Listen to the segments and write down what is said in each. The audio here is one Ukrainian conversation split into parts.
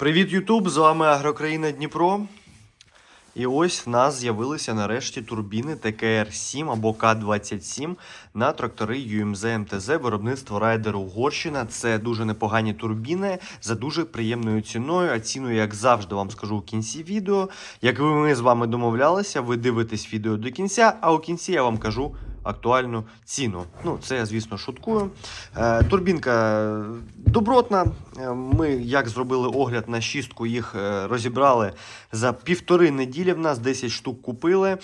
Привіт, Ютуб! З вами Агрокраїна Дніпро. І ось в нас з'явилися нарешті турбіни ТКР-7 або К-27 на трактори UMZ МТЗ виробництво Райдер Угорщина. Це дуже непогані турбіни за дуже приємною ціною. А ціну, як завжди, вам скажу у кінці відео. Як ви ми з вами домовлялися, ви дивитесь відео до кінця, а у кінці я вам кажу актуальну ціну. Ну, це я, звісно, шуткую. Е, турбінка добротна. Е, Ми, як зробили огляд на шістку, їх е, розібрали за півтори неділі. В нас 10 штук купили.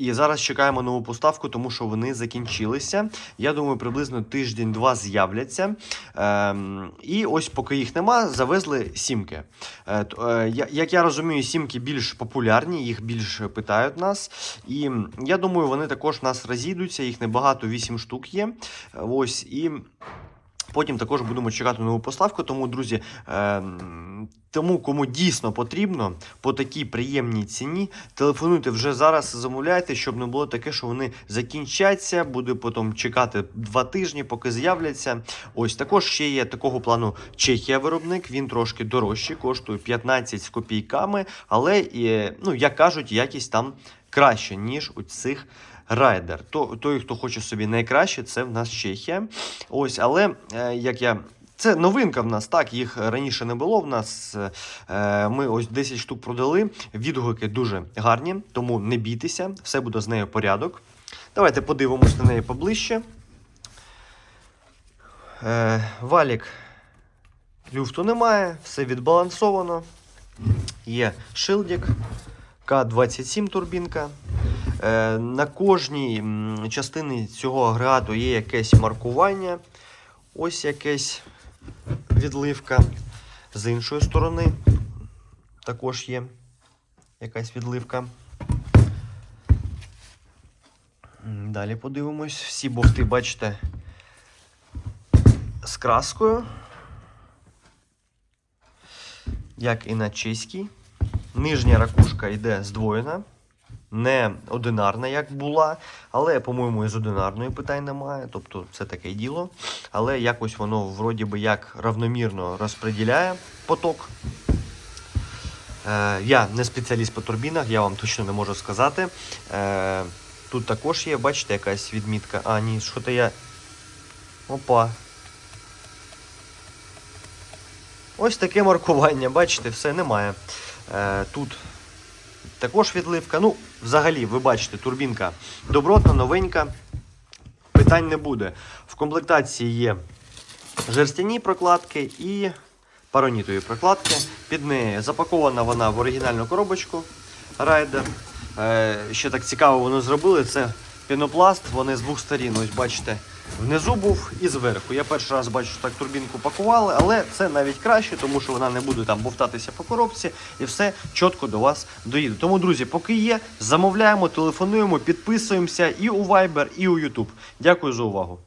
І зараз чекаємо нову поставку, тому що вони закінчилися. Я думаю, приблизно тиждень-два з'являться. Ем, і ось, поки їх нема, завезли сімки. Е, е, як я розумію, сімки більш популярні, їх більш питають нас. І я думаю, вони також в нас розійдуться. Їх небагато, 8 штук є. Ось і. Потім також будемо чекати нову поставку. Тому, друзі, ем, тому кому дійсно потрібно по такій приємній ціні, телефонуйте вже зараз, замовляйте, щоб не було таке, що вони закінчаться, буде потім чекати два тижні, поки з'являться. Ось також ще є такого плану Чехія виробник. Він трошки дорожчий, коштує 15 з копійками, але ну, як кажуть, якість там краще, ніж у цих. Райдер. То, той, хто хоче собі найкраще, це в нас Чехія. Ось, але е, як я. Це новинка в нас, так, їх раніше не було. В нас е, ми ось 10 штук продали. Відгуки дуже гарні, тому не бійтеся, все буде з нею порядок. Давайте подивимось на неї поближче. Е, валік люфту немає, все відбалансовано. Є шилдик, К-27 турбінка. Е, На кожній частині цього агрегату є якесь маркування. Ось якесь відливка. З іншої сторони також є якась відливка. Далі подивимось. Всі бовти, бачите, з краскою. Як і на чеській. Нижня ракушка йде здвоєна не одинарна, як була, але, по-моєму, і з одинарною питань немає. Тобто це таке діло. Але якось воно вроді би як равномірно розподіляє поток. Е, я не спеціаліст по турбінах, я вам точно не можу сказати. Е, тут також є, бачите, якась відмітка. А, ні, що то я. Опа. Ось таке маркування, бачите, все немає. Е, тут також відливка. Ну, взагалі, ви бачите, турбінка добротна, новенька. Питань не буде. В комплектації є жерстяні прокладки і паронітові прокладки. Під нею запакована вона в оригінальну коробочку Райдер. Е, ще так цікаво воно зробили. Це пінопласт, вони з двох сторін. Ось бачите, внизу був і зверху. Я перший раз бачу, що так турбінку пакували, але це навіть краще, тому що вона не буде там бовтатися по коробці і все чітко до вас доїде. Тому, друзі, поки є, замовляємо, телефонуємо, підписуємося і у Viber, і у YouTube. Дякую за увагу.